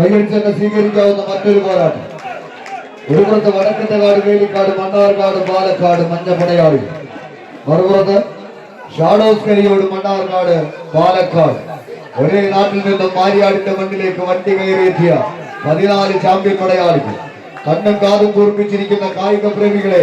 കൈയടിച്ചൊക്കെ സ്വീകരിക്കാവുന്ന മറ്റൊരു പോരാട്ടം. ഒരു പുറത്ത് കാട് വേലിക്കാട് മണ്ണാർക്കാട് പാലക്കാട് മഞ്ഞപ്പടയാളി മറുപുറത്ത് ഷാഡോസ് കരിയോട് മണ്ണാർക്കാട് പാലക്കാട്. ഒരേ നാട്ടിൽ നിന്നും മാരിയാടിന്റെ മണ്ണിലേക്ക് വണ്ടി കയറിയെത്തിയ പതിനാല് ചാമ്പ്യൻ പടയാളികൾ. കണ്ണും കാതും കൂർപ്പിച്ചിരിക്കുന്ന കായിക പ്രേമികളെ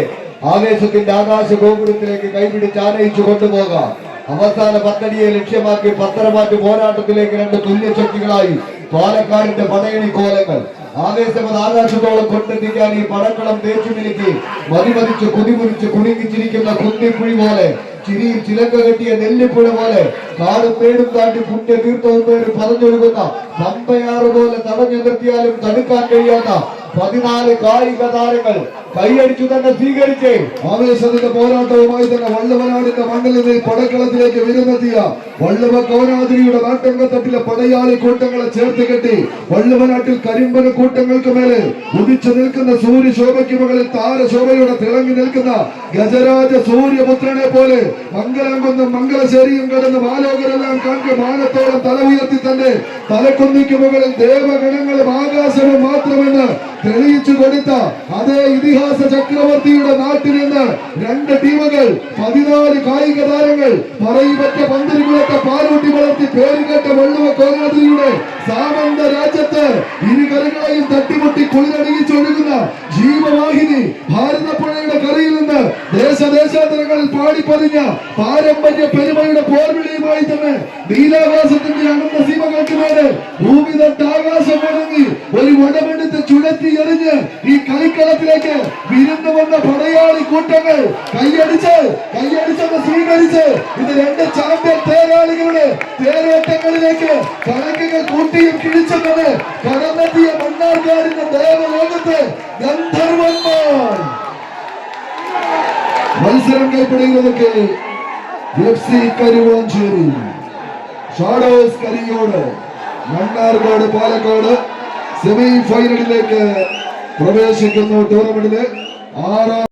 ആവേശത്തിന്റെ ആകാശ ഗോപുരത്തിലേക്ക് കൈപിടിച്ച് ആനയിച്ചു കൊണ്ടുപോകാം. അവസാന പത്തടിയെ ലക്ഷ്യമാക്കി പത്തരമാറ്റ് പോരാട്ടത്തിലേക്ക് രണ്ട് തുല്യശക്തികളായി പാലക്കാടിന്റെ പടയണി കോലങ്ങൾ. ആവേശമത് ആകാശത്തോളം കൊണ്ടെത്തിക്കാൻ ഈ പടക്കളം തേച്ചു മിനുക്കി മതിമതിച്ച് കുതിമുറിച്ച് കുടുങ്ങിച്ചിരിക്കുന്ന കുന്നിക്കുഴി പോലെ ചിരിയിൽ ചിലക്ക കെട്ടിയ നെല്ലിപ്പുഴ പോലെ കാടും പേടും താണ്ടി പുണ്യ തീർത്ഥവും പേര് പറഞ്ഞൊഴുകുന്ന പമ്പയാറ് പോലെ തടഞ്ഞു നിർത്തിയാലും തടുക്കാൻ കഴിയാത്ത പതിനാല് കായിക താരങ്ങൾ കൈയടിച്ചു തന്നെ സ്വീകരിച്ചേ ആവേശത്തിന്റെ പോരാട്ടവുമായി തന്നെ വള്ളുവനാടിന്റെ മണ്ണിൽ നിന്ന് പടക്കളത്തിലേക്ക് വിരുന്നെത്തിയ വള്ളുവ കൗനാതിരിയുടെ നാട്ടങ്കത്തട്ടിലെ പടയാളി കൂട്ടങ്ങളെ ചേർത്ത് കെട്ടി വള്ളുവനാട്ടിൽ കരിമ്പന കൂട്ടങ്ങൾക്ക് മേലെ ഉദിച്ചു നിൽക്കുന്ന സൂര്യശോഭയ്ക്ക് മുകളിൽ താരശോഭയുടെ തിളങ്ങി നിൽക്കുന്ന ഗജരാജ സൂര്യപുത്രനെ പോലെ മംഗലംകുന്നും മംഗലശ്ശേരിയും കടന്ന് മാലോകരെല്ലാം കണ്ട് മാനത്തോളം തല ഉയർത്തി തന്നെ തലക്കുന്നിക്ക് മുകളിൽ ദേവഗണങ്ങളും ആകാശവും മാത്രമെന്ന് തെളിയിച്ചു കൊടുത്ത അതേ ഇതിഹാസ ചക്രവർത്തിയുടെ നാട്ടിൽ നിന്ന് രണ്ട് ടീമുകൾ പതിനാല് കായിക താരങ്ങൾ പറയിപ്പറ്റ പന്തിരികുളത്തെ പാലൂട്ടി വളർത്തി പേരുകേട്ട വെള്ളുവ കോലാതിരിയുടെ സാമന്ത രാജ്യത്ത് ഇരുകരകളെയും തട്ടിമുട്ടി കുളിരണിയിച്ചൊഴുകുന്ന ജീവവാഹിനി ഭാരതപ്പുഴയുടെ കരയിൽ നിന്ന് ദേശദേശാന്തരങ്ങളിൽ പാടിപ്പതിഞ്ഞ പാരമ്പര്യ പെരുമയുടെ പോർവിളിയുമായി തന്നെ നീലാകാശത്തിന്റെ അനന്ത സീമകൾക്ക് നേരെ ഭൂമി തൊട്ട് വണങ്ങി ഒരു വടമെടുത്ത് ചുഴത്തി എറിഞ്ഞ് ഈ കളിക്കളത്തിലേക്ക് വിരുന്ന് വന്ന പടയാളി കൂട്ടങ്ങൾ കൈയടിച്ച് കൈയടിച്ചെന്ന് സ്വീകരിച്ച് ഇത് രണ്ട് ചാമ്പ്യൻ തേരാളികളുടെ തേരോട്ടങ്ങളിലേക്ക് കണക്കുകൾ കൂട്ടിയും കിഴിച്ചെന്നത് കടന്നെത്തിയ മണ്ണാർക്കാടിന്റെ ദേവലോകത്ത് ഗന്ധർവന്മാർ. മത്സരം കൈപ്പിടുന്നതൊക്കെ എഫ് സി കരുവാഞ്ചേരി. ഷാഡോസ് കരിയോട്. മണ്ണാർക്കാട് പാലക്കാട് സെമി ഫൈനലിലേക്ക് പ്രവേശിക്കുന്നു ടൂർണമെന്റിലെ. ആറാം